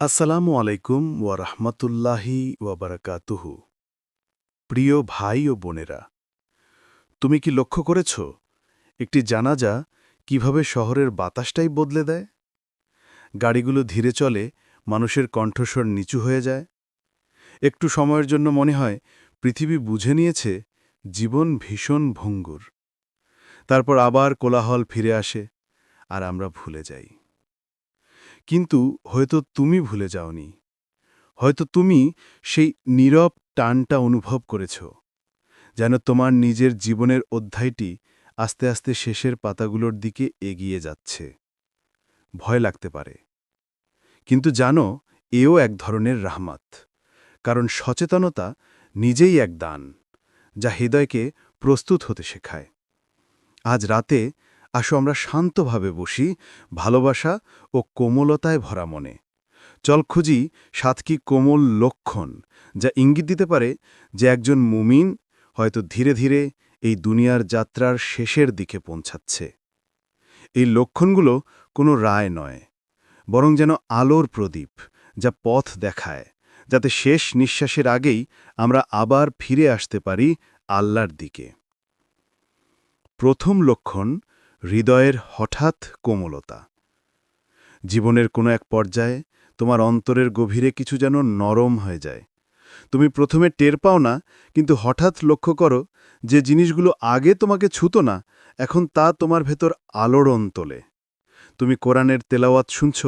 আসসালামু আলাইকুম ওয়া রাহমাতুল্লাহি ওয়া বারাকাতুহু। প্রিয় ভাই ও বোনেরা, তুমি কি লক্ষ্য করেছ একটি জানাজা কীভাবে শহরের বাতাসটাই বদলে দেয়? গাড়িগুলো ধীরে চলে, মানুষের কণ্ঠস্বর নিচু হয়ে যায়। একটু সময়ের জন্য মনে হয় পৃথিবী বুঝে নিয়েছে জীবন ভীষণ ভঙ্গুর। তারপর আবার কোলাহল ফিরে আসে আর আমরা ভুলে যাই। কিন্তু হয়তো তুমি ভুলে যাওনি। হয়তো তুমি সেই নীরব টানটা অনুভব করেছ, যেন তোমার নিজের জীবনের অধ্যায়টি আস্তে আস্তে শেষের পাতাগুলোর দিকে এগিয়ে যাচ্ছে। ভয় লাগতে পারে। কিন্তু জানো, এও এক ধরনের রাহমাত, কারণ সচেতনতা নিজেই এক দান, যা হৃদয়কে প্রস্তুত হতে শেখায়। আজ রাতে আসো আমরা শান্তভাবে বসি, ভালোবাসা ও কোমলতায় ভরা মনে। চল খুঁজি সাতকি কোমল লক্ষণ, যা ইঙ্গিত দিতে পারে যে একজন মুমিন হয়তো ধীরে ধীরে এই দুনিয়ার যাত্রার শেষের দিকে পৌঁছাচ্ছে। এই লক্ষণগুলো কোনো রায় নয়, বরং যেন আলোর প্রদীপ যা পথ দেখায়, যাতে শেষ নিঃশ্বাসের আগেই আমরা আবার ফিরে আসতে পারি আল্লাহর দিকে। প্রথম লক্ষণ হৃদয়ের হঠাৎ কোমলতা। জীবনের কোনো এক পর্যায়ে তোমার অন্তরের গভীরে কিছু যেন নরম হয়ে যায়। তুমি প্রথমে টের পাও না, কিন্তু হঠাৎ লক্ষ্য করো যে জিনিসগুলো আগে তোমাকে ছুতো না, এখন তা তোমার ভেতর আলোড়ন তোলে। তুমি কোরআনের তেলাওয়াত শুনছ,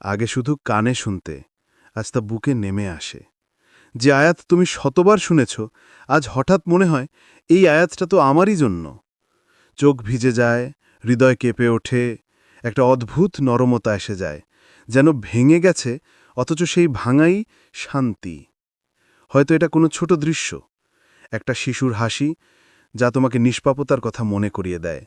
আগে শুধু কানে শুনতে, আজ তা বুকে নেমে আসে। যে আয়াত তুমি শতবার শুনেছ, আজ হঠাৎ মনে হয়, এই আয়াতটা তো আমারই জন্য। চোখ ভিজে যায়, হৃদয় কেঁপে ওঠে, একটা অদ্ভুত নরমতা এসে যায়, যেন ভেঙে গেছে, অথচ সেই ভাঙাই শান্তি। হয়তো এটা কোনো ছোট দৃশ্য, একটা শিশুর হাসি, যা তোমাকে নিষ্পাপতার কথা মনে করিয়ে দেয়।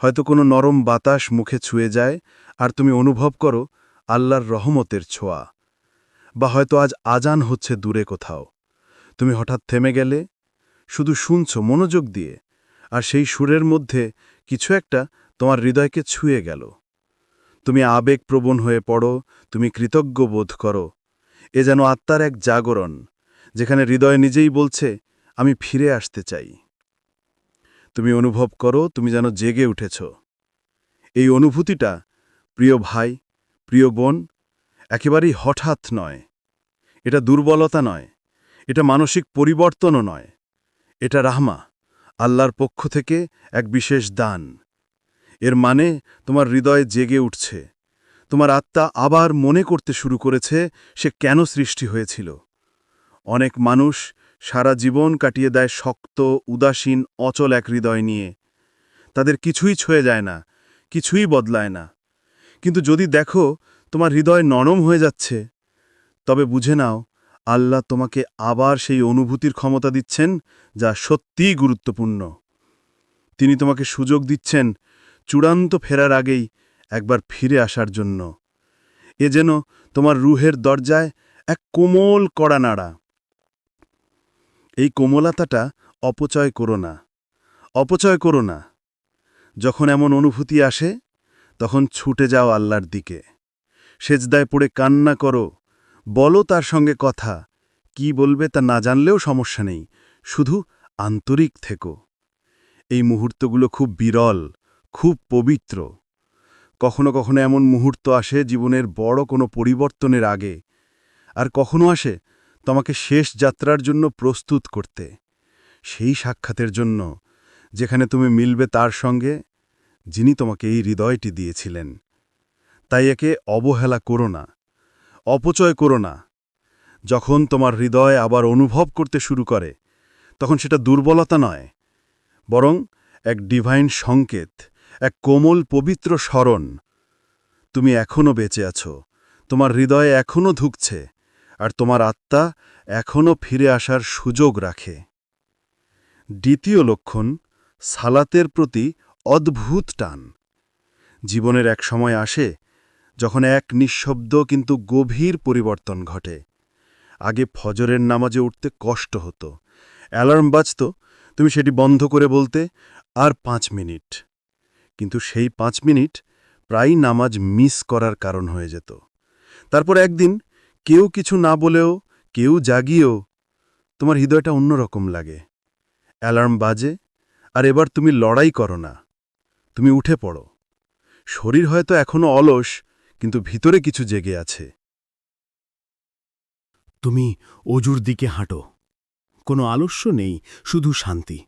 হয়তো কোনো নরম বাতাস মুখে ছুঁয়ে যায়, আর তুমি অনুভব করো আল্লাহর রহমতের ছোঁয়া। বা হয়তো আজ আজান হচ্ছে দূরে কোথাও। তুমি হঠাৎ থেমে গেলে, শুধু শুনছ মনোযোগ দিয়ে। আর সেই সুরের মধ্যে কিছু একটা তোমার হৃদয়কে ছুঁয়ে গেল। তুমি আবেগপ্রবণ হয়ে পড়ো, তুমি কৃতজ্ঞ বোধ করো। এ যেন আত্মার এক জাগরণ, যেখানে হৃদয় নিজেই বলছে, আমি ফিরে আসতে চাই। তুমি অনুভব করো, তুমি যেন জেগে উঠেছ। এই অনুভূতিটা, প্রিয় ভাই, প্রিয় বোন, একেবারেই হঠাৎ নয়। এটা দুর্বলতা নয়, এটা মানসিক পরিবর্তনও নয়, এটা রাহমা। আল্লাহর পক্ষ থেকে এক বিশেষ দান। এর মানে তোমার হৃদয় জেগে উঠছে। তোমার আত্মা আবার মনে করতে শুরু করেছে সে কেন সৃষ্টি হয়েছিল। অনেক মানুষ সারা জীবন কাটিয়ে দেয় শক্ত, উদাসীন, অচল এক হৃদয় নিয়ে। তাদের কিছুই ছুঁয়ে যায় না, কিছুই বদলায় না। কিন্তু যদি দেখো তোমার হৃদয় নরম হয়ে যাচ্ছে, তবে বুঝে নাও আল্লাহ তোমাকে আবার সেই অনুভূতির ক্ষমতা দিচ্ছেন, যা সত্যিই গুরুত্বপূর্ণ। তিনি তোমাকে সুযোগ দিচ্ছেন চূড়ান্ত ফেরার আগেই একবার ফিরে আসার জন্য। এ যেন তোমার রুহের দরজায় এক কোমল কড়া নাড়া। এই কোমলতাটা অপচয় করো না, অপচয় করো না। যখন এমন অনুভূতি আসে, তখন ছুটে যাও আল্লাহর দিকে। সেজদায় পড়ে কান্না করো বলো তার সঙ্গে কথা। কি বলবে তা না জানলেও সমস্যা নেই, শুধু আন্তরিক থেকো। এই মুহূর্তগুলো খুব বিরল, খুব পবিত্র। কখনো কখনো এমন মুহূর্ত আসে জীবনের বড় কোনো পরিবর্তনের আগে, আর কখনো আসে তোমাকে শেষ যাত্রার জন্য প্রস্তুত করতে, সেই সাক্ষাতের জন্য যেখানে তুমি মিলবে তার সঙ্গে, যিনি তোমাকে এই হৃদয়টি দিয়েছিলেন। তাই একে অবহেলা করো না। অপচয় করো না। যখন তোমার হৃদয় আবার অনুভব করতে শুরু করে, তখন সেটা দুর্বলতা নয়, বরং এক ডিভাইন সংকেত, এক কোমল পবিত্র স্মরণ। তুমি এখনও বেঁচে আছো, তোমার হৃদয়ে এখনও ধুকছে, আর তোমার আত্মা এখনও ফিরে আসার সুযোগ রাখে। দ্বিতীয় লক্ষণ, সালাতের প্রতি অদ্ভুত টান। জীবনের এক সময় আসে যখন এক নিঃশব্দ কিন্তু গভীর পরিবর্তন ঘটে। আগে ফজরের নামাজে উঠতে কষ্ট হতো। অ্যালার্ম বাজত, তুমি সেটি বন্ধ করে বলতে আর পাঁচ মিনিট। কিন্তু সেই পাঁচ মিনিট প্রায়ই নামাজ মিস করার কারণ হয়ে যেত। তারপর একদিন কেউ কিছু না বলেও, কেউ জাগিয়েও তোমার হৃদয়টা অন্যরকম লাগে। অ্যালার্ম বাজে, আর এবার তুমি লড়াই করো না। তুমি উঠে পড়ো। শরীর হয়তো এখনও অলস কিন্তু ভিতরে কিছু জেগে আছে। তুমি অজুর দিকে হাঁটো। কোনো আলস্য নেই, শুধু শান্তি।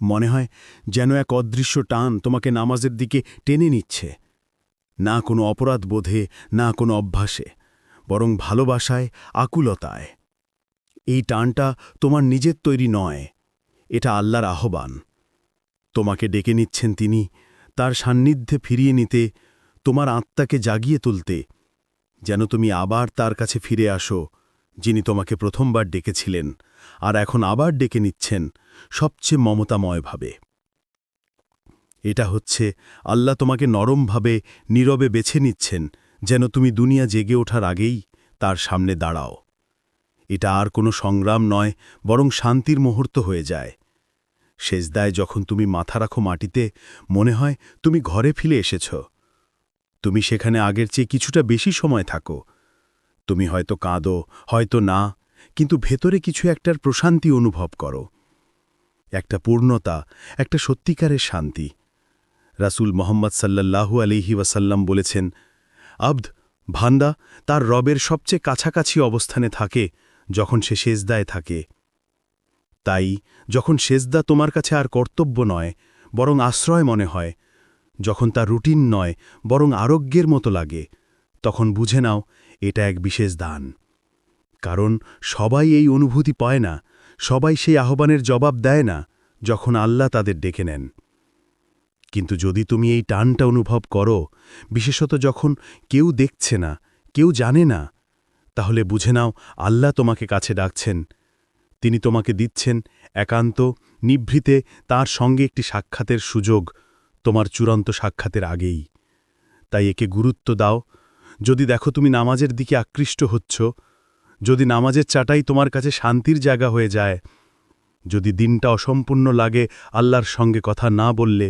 মনে হয় যেন এক অদৃশ্য টান তোমাকে নামাজের দিকে টেনে নিচ্ছে। না কোনো অপরাধ বোধে, না কোনো অভ্যাসে, বরং ভালোবাসায়, আকুলতায়। এই টানটা তোমার নিজের তৈরি নয়, এটা আল্লাহর আহ্বান। তোমাকে ডেকে নিচ্ছেন তিনি, তার সান্নিধ্যে ফিরিয়ে নিতে তোমার আত্মাকে জাগিয়ে তুলতে, যেন তুমি আবার তার কাছে ফিরে আসো, যিনি তোমাকে প্রথমবার ডেকেছিলেন, আর এখন আবার ডেকে নিচ্ছেন সবচেয়ে মমতাময়ভাবে এটা হচ্ছে আল্লাহ তোমাকে নরমভাবে, নীরবে বেছে নিচ্ছেন, যেন তুমি দুনিয়া জেগে ওঠার আগেই তার সামনে দাঁড়াও। এটা আর কোনো সংগ্রাম নয়, বরং শান্তির মুহূর্ত হয়ে যায়। সেজদায় যখন তুমি মাথা রাখো মাটিতে, মনে হয় তুমি ঘরে ফিরে এসেছ। তুমি সেখানে আগের চেয়ে কিছুটা বেশি সময় থাকো। তুমি হয়তো কাঁদো, হয়তো না, কিন্তু ভেতরে কিছু একটার প্রশান্তি অনুভব করো। একটা পূর্ণতা, একটা সত্যিকারের শান্তি। রাসূল মোহাম্মদ সাল্লাল্লাহু আলিহি ওয়াসাল্লাম বলেছেন, আব্দ, ভান্দা তার রবের সবচেয়ে কাছাকাছি অবস্থানে থাকে যখন সে সেজদায় থাকে। তাই যখন সেজদা তোমার কাছে আর কর্তব্য নয়, বরং আশ্রয় মনে হয় যখন তা রুটিন নয়, বরং আরোগ্যের মতো লাগে, তখন বুঝে নাও, এটা এক বিশেষ দান। কারণ সবাই এই অনুভূতি পায় না, সবাই সেই আহ্বানের জবাব দেয় না, যখন আল্লাহ তাদের ডেকে নেন। কিন্তু যদি তুমি এই টানটা অনুভব করো, বিশেষত যখন কেউ দেখছে না, কেউ জানে না, তাহলে বুঝে নাও, আল্লাহ তোমাকে কাছে ডাকছেন। তিনি তোমাকে দিচ্ছেন একান্ত, নিভৃতে তার সঙ্গে একটি সাক্ষাতের সুযোগ তোমার চূড়ান্ত সাক্ষাতের আগেই। তাই একে গুরুত্ব দাও। যদি দেখো তুমি নামাজের দিকে আকৃষ্ট হচ্ছ, যদি নামাজের চাটাই তোমার কাছে শান্তির জায়গা হয়ে যায়, যদি দিনটা অসম্পূর্ণ লাগে আল্লাহর সঙ্গে কথা না বললে,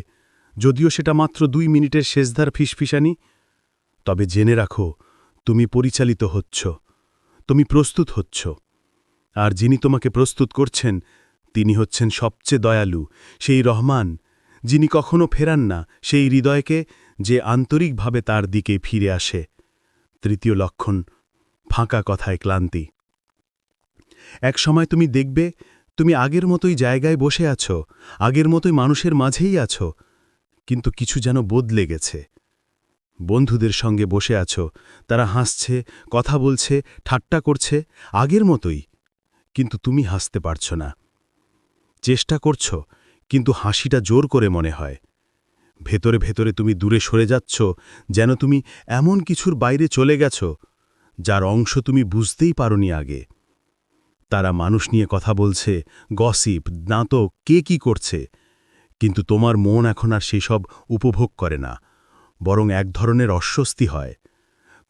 যদিও সেটা মাত্র দুই মিনিটের শেষধার ফিসফিসানি, তবে জেনে রাখো, তুমি পরিচালিত হচ্ছ, তুমি প্রস্তুত হচ্ছ। আর যিনি তোমাকে প্রস্তুত করছেন, তিনি হচ্ছেন সবচেয়ে দয়ালু, সেই রহমান যিনি কখনো ফেরান না, সেই হৃদয়কে যে আন্তরিকভাবে তার দিকে ফিরে আসে। তৃতীয় লক্ষণ, ফাঁকা কথায় ক্লান্তি। এক সময় তুমি দেখবে, তুমি আগের মতোই জায়গায় বসে আছো, আগের মতোই মানুষের মাঝেই আছো, কিন্তু কিছু যেন বদলে গেছে। বন্ধুদের সঙ্গে বসে আছো, তারা হাসছে, কথা বলছে, ঠাট্টা করছে, আগের মতোই, কিন্তু তুমি হাসতে পারছ না। চেষ্টা করছ কিন্তু হাসিটা জোর করে মনে হয়। ভেতরে ভেতরে তুমি দূরে সরে যাচ্ছ, যেন তুমি এমন কিছুর বাইরে চলে গেছ, যার অংশ তুমি বুঝতেই পারনি আগে। তারা মানুষ নিয়ে কথা বলছে, গসিপ, নাটক, কে কি করছে, কিন্তু তোমার মন এখন আর সেসব উপভোগ করে না, বরং এক ধরনের অস্বস্তি হয়।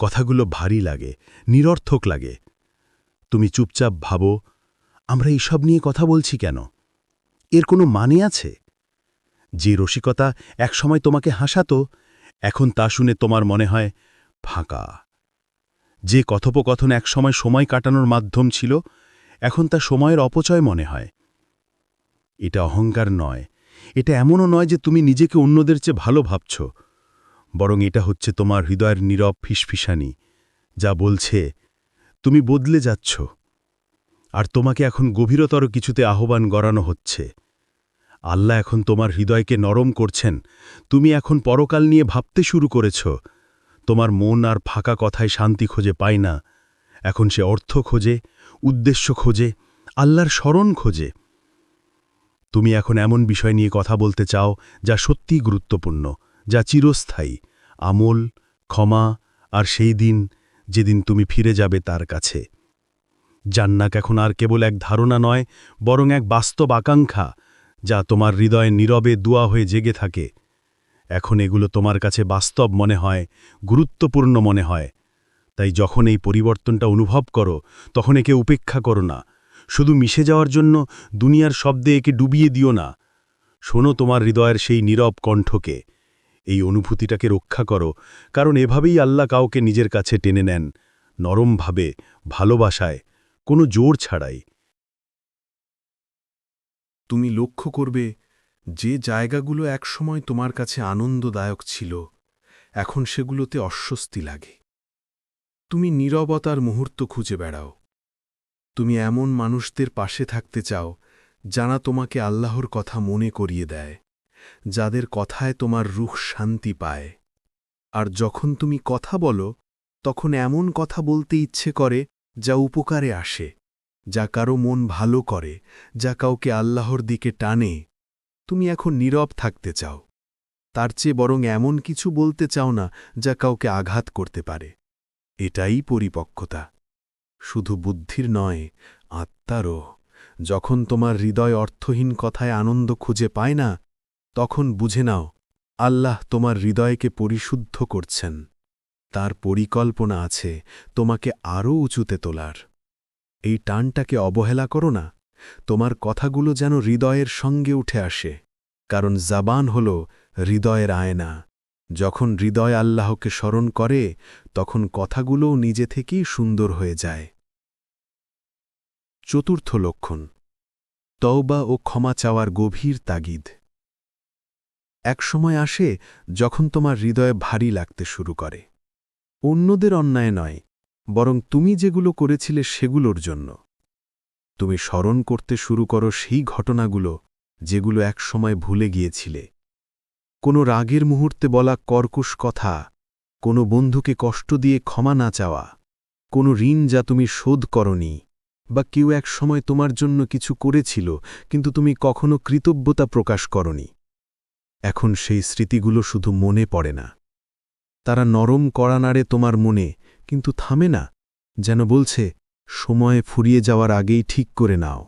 কথাগুলো ভারী লাগে, নিরর্থক লাগে। তুমি চুপচাপ ভাবো, আমরা এইসব নিয়ে কথা বলছি কেন? এর কোনো মানে আছে? যে রসিকতা একসময় তোমাকে হাসাতো, এখন তা শুনে তোমার মনে হয় ফাঁকা। যে কথোপকথন একসময় সময় কাটানোর মাধ্যম ছিল, এখন তা সময়ের অপচয় মনে হয়। এটা অহংকার নয়। এটা এমনও নয় যে তুমি নিজেকে অন্যদের চেয়ে ভালো ভাবছ। বরং এটা হচ্ছে তোমার হৃদয়ের নীরব ফিসফিসানি, যা বলছে, তুমি বদলে যাচ্ছ। আর তোমাকে এখন গভীরতর কিছুতে আহ্বান গড়ানো হচ্ছে। আল্লাহ এখন তোমার হৃদয়কে নরম করছেন। তুমি এখন পরকাল নিয়ে ভাবতে শুরু করেছ। তোমার মন আর ফাঁকা কথায় শান্তি খোঁজে পায় না। এখন সে অর্থ খোঁজে, উদ্দেশ্য খোঁজে, আল্লাহর স্মরণ খোঁজে। তুমি এখন এমন বিষয় নিয়ে কথা বলতে চাও যা সত্যিই গুরুত্বপূর্ণ, যা চিরস্থায়ী, আমল, ক্ষমা আর সেই দিন যেদিন তুমি ফিরে যাবে তার কাছে। জান্নাক এখন আর কেবল এক ধারণা নয়, বরং এক বাস্তব আকাঙ্ক্ষা। যা তোমার হৃদয়ে নীরবে দুয়া হয়ে জেগে থাকে। এখন এগুলো তোমার কাছে বাস্তব মনে হয়, গুরুত্বপূর্ণ মনে হয়। তাই যখন এই পরিবর্তনটা অনুভব করো, তখন একে উপেক্ষা করো না। শুধু মিশে যাওয়ার জন্য দুনিয়ার শব্দে একে ডুবিয়ে দিও না। শোনো তোমার হৃদয়ের সেই নীরব কণ্ঠকে। এই অনুভূতিটাকে রক্ষা করো, কারণ এভাবেই আল্লাহ কাউকে নিজের কাছে টেনে নেন। নরমভাবে ভালোবাসায়, কোনো জোর ছাড়াই। তুমি লক্ষ্য করবে, যে জায়গাগুলো একসময় তোমার কাছে আনন্দদায়ক ছিল, এখন সেগুলোতে অস্বস্তি লাগে। তুমি নীরবতার মুহূর্ত খুঁজে বেড়াও। তুমি এমন মানুষদের পাশে থাকতে চাও, যারা তোমাকে আল্লাহর কথা মনে করিয়ে দেয়, যাদের কথায় তোমার রুখ শান্তি পায়। আর যখন তুমি কথা বলো, তখন এমন কথা বলতে ইচ্ছে করে, যা উপকারে আসে। যা কারও মন ভালো করে, যা কাউকে আল্লাহর দিকে টানে, তুমি এখন নীরব থাকতে চাও। তার চেয়ে বরং এমন কিছু বলতে চাও না, যা কাউকে আঘাত করতে পারে। এটাই পরিপক্কতা। শুধু বুদ্ধির নয়, আত্মারও। যখন তোমার হৃদয় অর্থহীন কথায় আনন্দ খুঁজে পায় না, তখন বুঝে নাও, আল্লাহ তোমার হৃদয়কে পরিশুদ্ধ করছেন। তার পরিকল্পনা আছে তোমাকে আরও উঁচুতে তোলার। এই টানটাকে অবহেলা করো না। তোমার কথাগুলো যেন হৃদয়ের সঙ্গে উঠে আসে, কারণ জাবান হল হৃদয়ের আয়না। যখন হৃদয় আল্লাহকে স্মরণ করে, তখন কথাগুলোও নিজে থেকেই সুন্দর হয়ে যায়। চতুর্থ লক্ষণ, তওবা ও ক্ষমা চাওয়ার গভীর তাগিদ। এক সময় আসে যখন তোমার হৃদয়ে ভারী লাগতে শুরু করে। অন্যদের অন্যায় নয় বরং তুমি যেগুলো করেছিলে সেগুলোর জন্য। তুমি স্মরণ করতে শুরু করো সেই ঘটনাগুলো যেগুলো একসময় ভুলে গিয়েছিলে। কোনো রাগের মুহূর্তে বলা কর্কশ কথা, কোনো বন্ধুকে কষ্ট দিয়ে ক্ষমা না চাওয়া, কোনো ঋণ যা তুমি শোধ করনি, বা কেউ এক সময় তোমার জন্য কিছু করেছিল, কিন্তু তুমি কখনো কৃতজ্ঞতা প্রকাশ করনি। এখন সেই স্মৃতিগুলো শুধু মনে পড়ে না। তারা নরম কড়া নাড়ে তোমার মনে কিন্তু থামে না, যেন বলছে, সময়ে ফুরিয়ে যাওয়ার আগেই ঠিক করে নাও।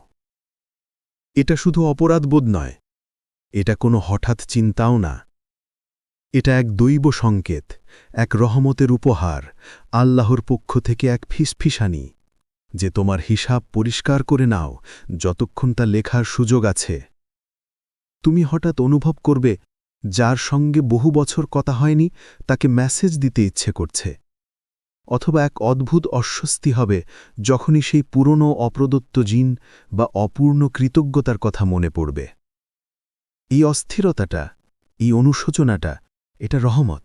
এটা শুধু অপরাধবোধ নয়, এটা কোনো হঠাৎ চিন্তাও না। এটা এক দৈব সংকেত, এক রহমতের উপহার, আল্লাহর পক্ষ থেকে এক ফিসফিসানি, যে তোমার হিসাব পরিষ্কার করে নাও যতক্ষণ তা লেখার সুযোগ আছে। তুমি হঠাৎ অনুভব করবে, যার সঙ্গে বহু বছর কথা হয়নি, তাকে মেসেজ দিতে ইচ্ছে করছে। অথবা এক অদ্ভুত অস্বস্তি হবে যখনই সেই পুরনো অপ্রদত্ত জিন বা অপূর্ণ কৃতজ্ঞতার কথা মনে পড়বে। এই অস্থিরতাটা, এই অনুশোচনাটা, এটা রহমত।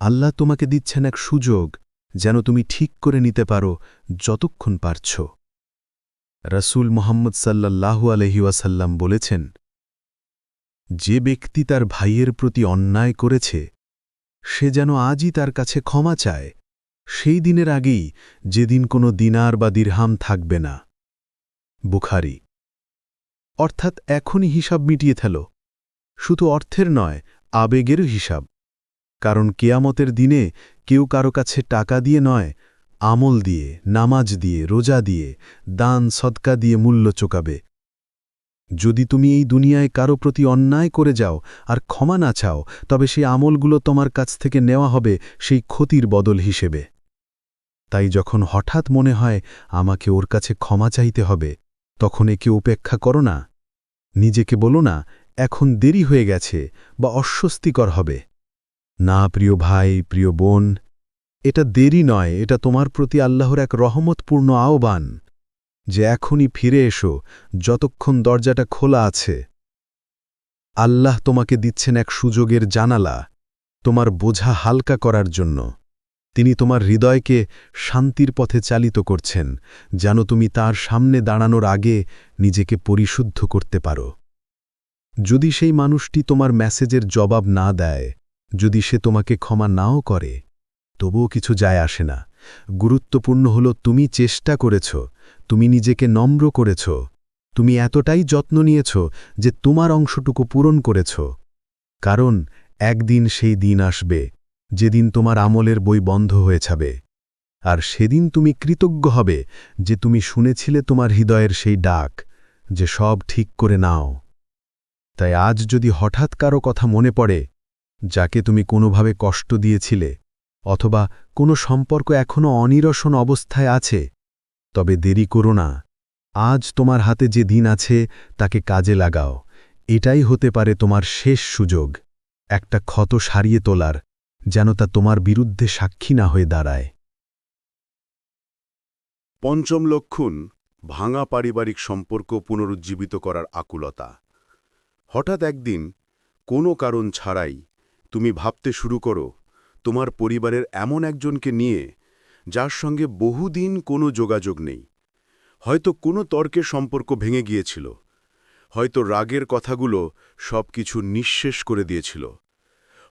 আল্লাহ তোমাকে দিচ্ছেন এক সুযোগ যেন তুমি ঠিক করে নিতে পারো যতক্ষণ পারছ। রসুল মোহাম্মদ সাল্লাল্লাহু আলহিউসাল্লাম বলেছেন, যে ব্যক্তি তার ভাইয়ের প্রতি অন্যায় করেছে, সে যেন আজই তার কাছে ক্ষমা চায় সেই দিনের আগেই যেদিন কোনো দিনার বা দিরহাম থাকবে না। বুখারি। অর্থাৎ এখনই হিসাব মিটিয়ে ফেল। শুধু অর্থের নয়, আবেগেরও হিসাব। কারণ কেয়ামতের দিনে কেউ কারও কাছে টাকা দিয়ে নয়, আমল দিয়ে, নামাজ দিয়ে, রোজা দিয়ে, দান, সদকা দিয়ে মূল্য চোকাবে। যদি তুমি এই দুনিয়ায় কারও প্রতি অন্যায় করে যাও আর ক্ষমা না চাও, তবে সেই আমলগুলো তোমার কাছ থেকে নেওয়া হবে সেই ক্ষতির বদল হিসেবে। তাই যখন হঠাৎ মনে হয় আমাকে ওর কাছে ক্ষমা চাইতে হবে, তখন একে উপেক্ষা করো না। নিজেকে বলো না, এখন দেরি হয়ে গেছে বা অস্বস্তিকর হবে। না, প্রিয় ভাই, প্রিয় বোন, এটা দেরি নয়, এটা তোমার প্রতি আল্লাহর এক রহমতপূর্ণ আহ্বান যে এখনই ফিরে এসো, যতক্ষণ দরজাটা খোলা আছে। আল্লাহ তোমাকে দিচ্ছেন এক সুযোগের জানালা, তোমার বোঝা হালকা করার জন্য। তিনি তোমার হৃদয়কে শান্তির পথে চালিত করছেন, যেন তুমি তার সামনে দাঁড়ানোর আগে নিজেকে পরিশুদ্ধ করতে পারো। যদি সেই মানুষটি তোমার মেসেজের জবাব না দেয়, যদি সে তোমাকে ক্ষমা নাও করে, তবুও কিছু যায় আসে না। গুরুত্বপূর্ণ হল, তুমি চেষ্টা করেছ, তুমি নিজেকে নম্র করেছ, তুমি এতটাই যত্ন নিয়েছ যে তোমার অংশটুকু পূরণ করেছ। কারণ একদিন সেই দিন আসবে যেদিন তোমার আমলের বই বন্ধ হয়ে যাবে। আর সেদিন তুমি কৃতজ্ঞ হবে যে তুমি শুনেছিলে তোমার হৃদয়ের সেই ডাক, যে সব ঠিক করে নাও। তাই আজ যদি হঠাৎ কারও কথা মনে পড়ে, যাকে তুমি কোনোভাবে কষ্ট দিয়েছিলে, অথবা কোনো সম্পর্ক এখনও অনিরসন অবস্থায় আছে, তবে দেরি করো না। আজ তোমার হাতে যে দিন আছে, তাকে কাজে লাগাও। এটাই হতে পারে তোমার শেষ সুযোগ, একটা ক্ষত সারিয়ে তোলার যেন তা তোমার বিরুদ্ধে সাক্ষী না হয়ে দাঁড়ায়। পঞ্চম লক্ষণ, ভাঙা পারিবারিক সম্পর্ক পুনরুজ্জীবিত করার আকুলতা। হঠাৎ একদিন, কোনো কারণ ছাড়াই তুমি ভাবতে শুরু করো, তোমার পরিবারের এমন একজনকে নিয়ে, যার সঙ্গে বহুদিন কোনো যোগাযোগ নেই। হয়তো কোনো তর্কের সম্পর্ক ভেঙে গিয়েছিল। হয়তো রাগের কথাগুলো সব কিছু নিঃশেষ করে দিয়েছিল।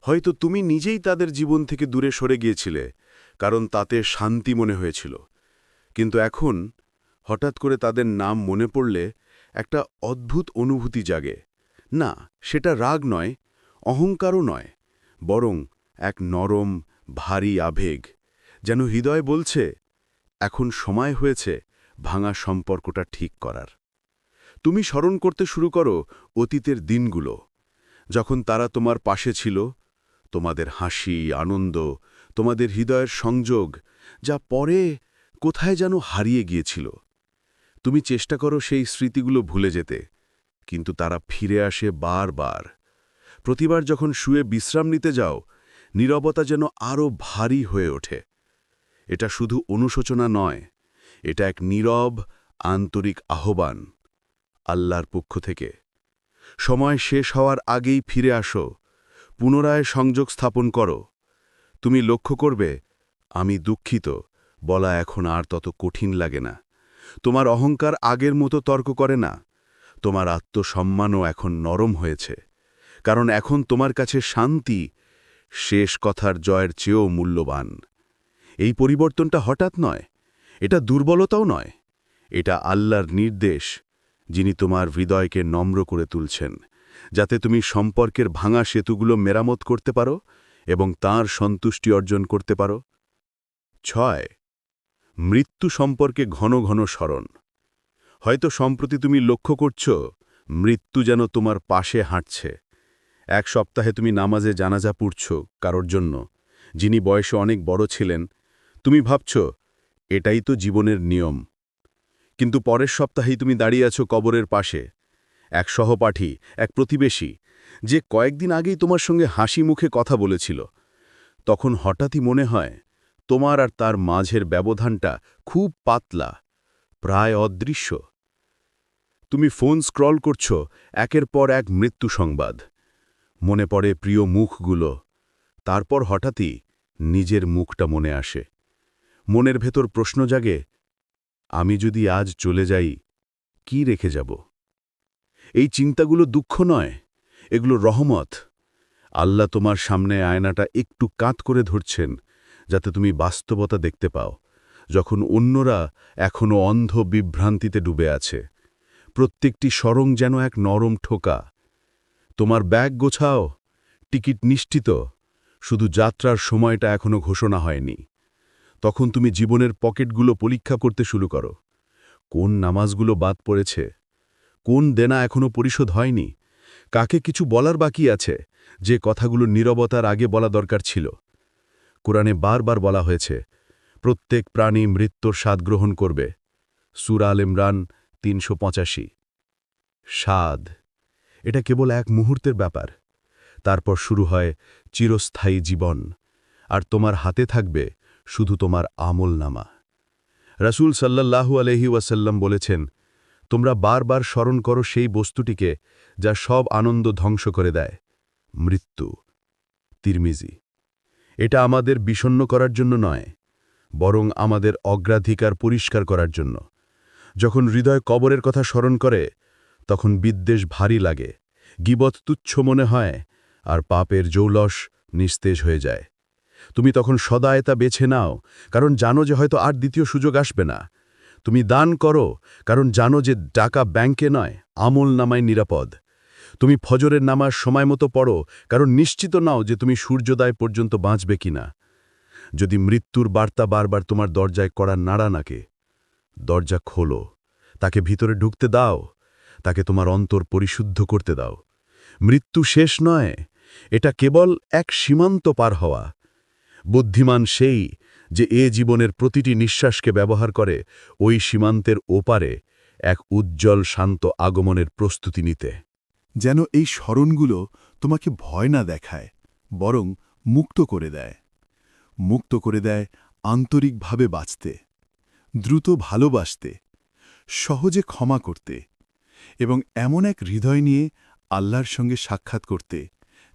হয়তো তুমি নিজেই তাদের জীবন থেকে দূরে সরে গিয়েছিলে, কারণ তাতে শান্তি মনে হয়েছিল। কিন্তু এখন, হঠাৎ করে তাদের নাম মনে পড়লে একটা অদ্ভুত অনুভূতি জাগে। না, সেটা রাগ নয়, অহংকারও নয়, বরং এক নরম, ভারী আবেগ, যেন হৃদয় বলছে, এখন সময় হয়েছে ভাঙা সম্পর্কটা ঠিক করার। তুমি স্মরণ করতে শুরু করো অতীতের দিনগুলো, যখন তারা তোমার পাশে ছিল তোমাদের হাসি, আনন্দ, তোমাদের হৃদয়ের সংযোগ, যা পরে কোথায় যেন হারিয়ে গিয়েছিল। তুমি চেষ্টা করো সেই স্মৃতিগুলো ভুলে যেতে, কিন্তু তারা ফিরে আসে বারবার। প্রতিবার যখন শুয়ে বিশ্রাম নিতে যাও, নীরবতা যেন আরও ভারী হয়ে ওঠে। এটা শুধু অনুশোচনা নয়, এটা এক নীরব, আন্তরিক আহ্বান আল্লাহর পক্ষ থেকে। সময় শেষ হওয়ার আগেই ফিরে আসো পুনরায় সংযোগ স্থাপন করো। তুমি লক্ষ্য করবে, আমি দুঃখিত, বলা এখন আর তত কঠিন লাগে না। তোমার অহংকার আগের মতো তর্ক করে না। তোমার আত্মসম্মানও এখন নরম হয়েছে। কারণ এখন তোমার কাছে শান্তি, শেষ কথার জয়ের চেয়েও মূল্যবান। এই পরিবর্তনটা হঠাৎ নয়, এটা দুর্বলতাও নয়। এটা আল্লাহর নির্দেশ, যিনি তোমার হৃদয়কে নম্র করে তুলছেন। যাতে তুমি সম্পর্কের ভাঙা সেতুগুলো মেরামত করতে পারো এবং তার সন্তুষ্টি অর্জন করতে পারো। ছয়, মৃত্যু সম্পর্কে ঘন ঘন স্মরণ। হয়তো সম্প্রতি তুমি লক্ষ্য করছ, মৃত্যু যেন তোমার পাশে হাঁটছে। এক সপ্তাহে তুমি নামাজে জানাজা পুড়ছ কারোর জন্য, যিনি বয়সে অনেক বড় ছিলেন। তুমি ভাবছ, এটাই তো জীবনের নিয়ম। কিন্তু পরের সপ্তাহেই তুমি দাঁড়িয়ে আছো কবরের পাশে। এক সহপাঠী, এক প্রতিবেশী, যে কয়েকদিন আগেই তোমার সঙ্গে হাসি মুখে কথা বলেছিল। তখন হঠাৎই মনে হয়, তোমার আর তার মাঝের ব্যবধানটা খুব পাতলা, প্রায় অদৃশ্য। তুমি ফোন স্ক্রল করছ, একের পর এক মৃত্যু সংবাদ। মনে পড়ে প্রিয় মুখগুলো। তারপর হঠাৎই নিজের মুখটা মনে আসে। মনের ভেতর প্রশ্ন জাগে, আমি যদি আজ চলে যাই, কি রেখে যাব? এই চিন্তাগুলো দুঃখ নয়, এগুলো রহমত। আল্লাহ তোমার সামনে আয়নাটা একটু কাত করে ধরছেন, যাতে তুমি বাস্তবতা দেখতে পাও, যখন অন্যরা এখনও অন্ধ বিভ্রান্তিতে ডুবে আছে। প্রত্যেকটি সরং যেন এক নরম ঠোকা। তোমার ব্যাগ গোছাও, টিকিট নিশ্চিত, শুধু যাত্রার সময়টা এখনও ঘোষণা হয়নি। তখন তুমি জীবনের পকেটগুলো পরীক্ষা করতে শুরু করো। কোন নামাজগুলো বাদ পড়েছে? কোন দেনা এখনও পরিশোধ হয়নি? কাকে কিছু বলার বাকি আছে? যে কথাগুলো নীরবতার আগে বলা দরকার ছিল। কোরআনে বারবার বলা হয়েছে, প্রত্যেক প্রাণী মৃত্যুর স্বাদ গ্রহণ করবে। সুরা আল ইমরান তিনশো পঁচাশি। স্বাদ, এটা কেবল এক মুহূর্তের ব্যাপার। তারপর শুরু হয় চিরস্থায়ী জীবন। আর তোমার হাতে থাকবে শুধু তোমার আমল নামা রাসুল সাল্লাল্লাহু আলহি ওয়াসাল্লাম বলেছেন তোমরা বারবার স্মরণ করো সেই বস্তুটিকে, যা সব আনন্দ ধ্বংস করে দেয়। মৃত্যু। তিরমিজি। এটা আমাদের বিষণ্ন করার জন্য নয়, বরং আমাদের অগ্রাধিকার পরিষ্কার করার জন্য। যখন হৃদয় কবরের কথা স্মরণ করে, তখন বিদ্বেষ ভারী লাগে, গিবত তুচ্ছ মনে হয়, আর পাপের জৌলস নিস্তেজ হয়ে যায়। তুমি তখন সদায় তা বেছে নাও, কারণ জানো যে হয়তো আর দ্বিতীয় সুযোগ আসবে না। তুমি দান করো, কারণ জানো যে টাকা ব্যাংকে নয়, আমল নামায় নিরাপদ। তুমি ফজরের নামার সময় মতো পড়ো, কারণ নিশ্চিত নাও যে তুমি সূর্যোদয় পর্যন্ত বাঁচবে কিনা। যদি মৃত্যুর বার্তা বারবার তোমার দরজায় করা নাড়া নাকে, দরজা খোলো, তাকে ভিতরে ঢুকতে দাও, তাকে তোমার অন্তর পরিশুদ্ধ করতে দাও। মৃত্যু শেষ নয়, এটা কেবল এক সীমান্ত পার হওয়া। বুদ্ধিমান সেই যে এ জীবনের প্রতিটি নিঃশ্বাসকে ব্যবহার করে, ওই সীমান্তের ওপারে এক উজ্জ্বল শান্ত আগমনের প্রস্তুতি নিতে। যেন এই স্মরণগুলো তোমাকে ভয় না দেখায়, বরং মুক্ত করে দেয়। মুক্ত করে দেয় আন্তরিকভাবে বাঁচতে, দ্রুত ভালোবাসতে, সহজে ক্ষমা করতে এবং এমন এক হৃদয় নিয়ে আল্লাহর সঙ্গে সাক্ষাৎ করতে,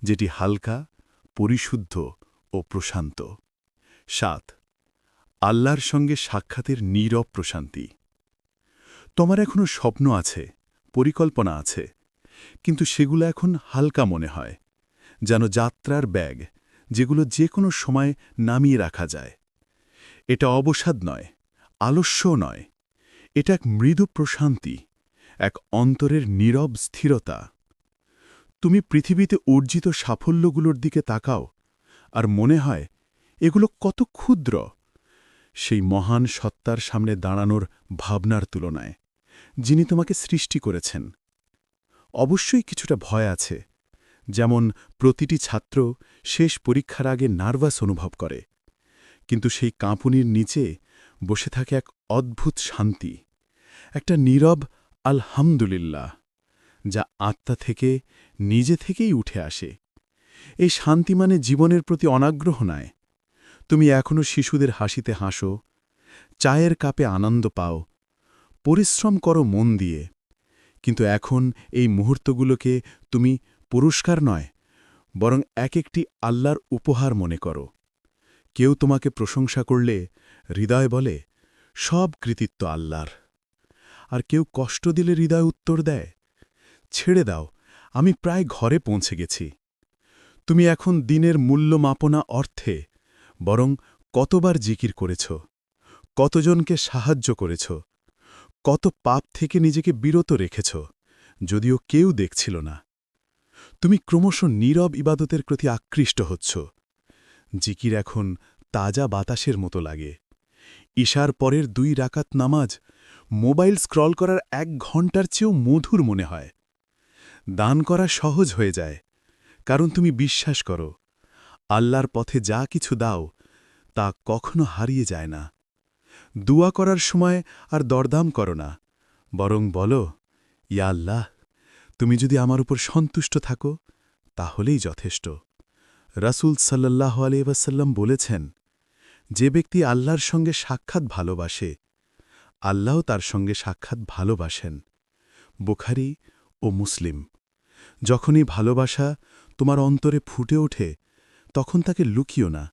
যেটি হালকা, পরিশুদ্ধ ও প্রশান্ত। সাত আল্লাহর সঙ্গে সাক্ষাতের নীরব প্রশান্তি। তোমার এখনও স্বপ্ন আছে, পরিকল্পনা আছে, কিন্তু সেগুলো এখন হালকা মনে হয়, যেন যাত্রার ব্যাগ, যেগুলো যে কোনো সময় নামিয়ে রাখা যায়। এটা অবসাদ নয়, আলস্যও নয়, এটা এক মৃদু প্রশান্তি, এক অন্তরের নীরব স্থিরতা। তুমি পৃথিবীতে অর্জিত সাফল্যগুলোর দিকে তাকাও, আর মনে হয়, এগুলো কত ক্ষুদ্র সেই মহান সত্তার সামনে দাঁড়ানোর ভাবনার তুলনায়, যিনি তোমাকে সৃষ্টি করেছেন। অবশ্যই কিছুটা ভয় আছে, যেমন প্রতিটি ছাত্র শেষ পরীক্ষার আগে নার্ভাস অনুভব করে, কিন্তু সেই কাঁপুনির নিচে বসে থাকে এক অদ্ভুত শান্তি, একটা নীরব আলহামদুলিল্লাহ, যা আত্মা থেকে, নিজে থেকেই উঠে আসে। এই শান্তি মানে জীবনের প্রতি অনাগ্রহ নয় তুমি এখনও শিশুদের হাসিতে হাসো, চায়ের কাপে আনন্দ পাও, পরিশ্রম করো মন দিয়ে। কিন্তু এখন এই মুহূর্তগুলোকে তুমি পুরস্কার নয়, বরং এক একটি আল্লাহর উপহার মনে করো। কেউ তোমাকে প্রশংসা করলে হৃদয় বলে, সব কৃতিত্ব আল্লাহর। আর কেউ কষ্ট দিলে হৃদয় উত্তর দেয়, ছেড়ে দাও, আমি প্রায় ঘরে পৌঁছে গেছি। তুমি এখন দিনের মূল্য মাপনা অর্থে বরং কতবার জিকির করেছ, কতজনকে সাহায্য করেছ, কত পাপ থেকে নিজেকে বিরত রেখেছ, যদিও কেউ দেখছিল না। তুমি ক্রমশ নীরব ইবাদতের প্রতি আকৃষ্ট হচ্ছ। জিকির এখন তাজা বাতাসের মতো লাগে। ঈশার পরের দুই রাকাত নামাজ মোবাইল স্ক্রল করার এক ঘণ্টার চেয়েও মধুর মনে হয়। দান করা সহজ হয়ে যায়, কারণ তুমি বিশ্বাস করো আল্লাহর পথে যা কিছু দাও, তা কখনো হারিয়ে যায় না। দুয়া করার সময় আর দরদাম করো না, বরং বলো, ইয়া আল্লাহ, তুমি যদি আমার উপর সন্তুষ্ট থাকো, তাহলেই যথেষ্ট। রাসূল সাল্লাহ আলিবাসাল্লাম বলেছেন, যে ব্যক্তি আল্লাহর সঙ্গে সাক্ষাৎ ভালোবাসে, আল্লাহ তার সঙ্গে সাক্ষাৎ ভালোবাসেন। বুখারি ও মুসলিম, যখনই ভালোবাসা তোমার অন্তরে ফুটে ওঠে তখন তাকে লুকিও না,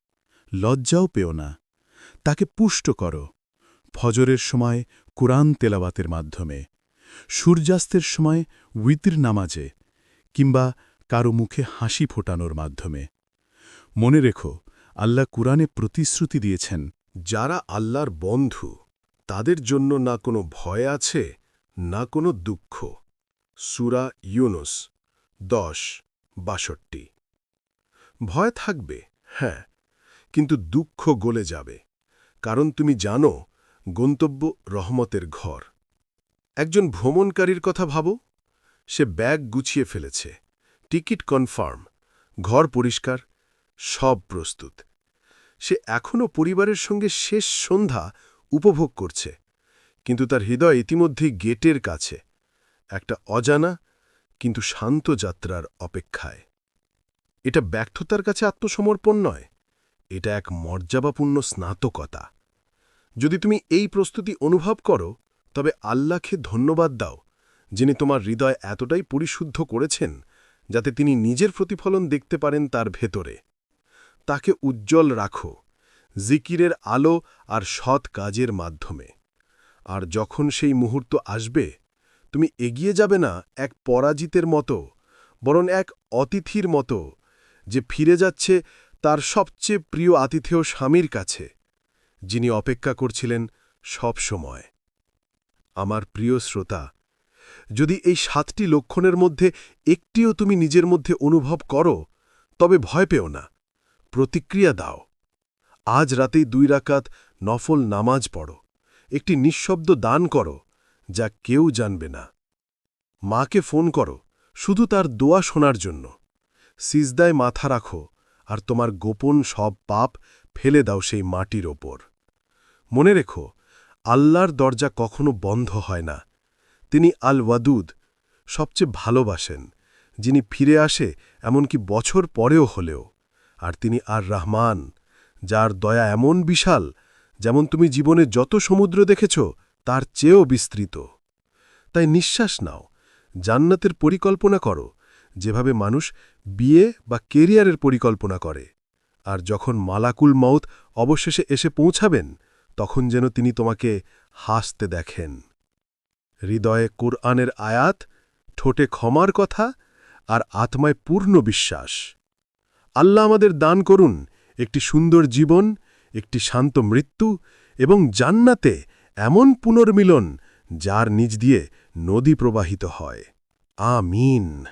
লজ্জাও পেও না। তাকে পুষ্ট করো। ফজরের সময় কুরআন তেলাবাতের মাধ্যমে, সূর্যাস্তের সময় উইতির নামাজে, কিংবা কারও মুখে হাসি ফোটানোর মাধ্যমে। মনে রেখো, আল্লাহ কুরআনে প্রতিশ্রুতি দিয়েছেন, যারা আল্লাহর বন্ধু, তাদের জন্য না কোনো ভয় আছে, না কোনো দুঃখ। সুরা ইউনুস, দশ, বাষট্টি। ভয় থাকবে হ্যাঁ কিন্তু দুঃখ গলে যাবে, কারণ তুমি জানো, গন্তব্য রহমতের ঘর। একজন ভ্রমণকারীর কথা ভাবো, সে ব্যাগ গুছিয়ে ফেলেছে, টিকিট কনফার্ম, ঘর পরিষ্কার, সব প্রস্তুত। সে এখনও পরিবারের সঙ্গে শেষ সন্ধ্যা উপভোগ করছে, কিন্তু তার হৃদয় ইতিমধ্যেই গেটের কাছে, একটা অজানা, কিন্তু শান্ত যাত্রার অপেক্ষায়। এটা ব্যর্থতার কাছে আত্মসমর্পণ নয়, এটা এক মর্যাদাপূর্ণ স্নাতকতা। যদি তুমি এই প্রস্তুতি অনুভব করো, তবে আল্লাহকে ধন্যবাদ দাও, যিনি তোমার হৃদয় এতটাই পরিশুদ্ধ করেছেন, যাতে তিনি নিজের প্রতিফলন দেখতে পারেন তার ভেতরে। তাকে উজ্জ্বল রাখো, জিকিরের আলো আর সৎ কাজের মাধ্যমে। আর যখন সেই মুহূর্ত আসবে, তুমি এগিয়ে যাবে না এক পরাজিতের মতো, বরং এক অতিথির মতো যে ফিরে যাচ্ছে তার সবচেয়ে প্রিয় আতিথেয় স্বামীর কাছে, যিনি অপেক্ষা করছিলেন সব সময়। আমার প্রিয় শ্রোতা, যদি এই সাতটি লক্ষণের মধ্যে একটিও তুমি নিজের মধ্যে অনুভব করো, তবে ভয় পেও না, প্রতিক্রিয়া দাও। আজ রাতেই দুই রাকাত নফল নামাজ পড়ো, একটি নিঃশব্দ দান করো, যা কেউ জানবে না। মাকে ফোন করো, শুধু তার দোয়া শোনার জন্য। সিজদায় মাথা রাখো আর তোমার গোপন সব পাপ ফেলে দাও সেই মাটির ওপর। মনে রেখো, আল্লাহর দরজা কখনো বন্ধ হয় না। তিনি আল ওয়াদুদ সবচেয়ে ভালোবাসেন, যিনি ফিরে আসে এমনকি বছর পরেও হলেও। আর তিনি আর রহমান যার দয়া এমন বিশাল, যেমন তুমি জীবনে যত সমুদ্র দেখেছ, তার চেয়েও বিস্তৃত। তাই নিঃশ্বাস নাও, জান্নাতের পরিকল্পনা করো যেভাবে মানুষ বিয়ে বা কেরিয়ারের পরিকল্পনা করে। আর যখন মালাকুল মউত অবশেষে এসে পৌঁছাবেন, তখন যেন তিনি তোমাকে হাসতে দেখেন। হৃদয়ে কুরআনের আয়াত, ঠোঁটে ক্ষমার কথা আর আত্মায় পূর্ণ বিশ্বাস। আল্লাহ আমাদের দান করুন একটি সুন্দর জীবন, একটি শান্ত মৃত্যু এবং জান্নাতে এমন পুনর্মিলন যার নিজ দিয়ে নদী প্রবাহিত হয়। আমিন।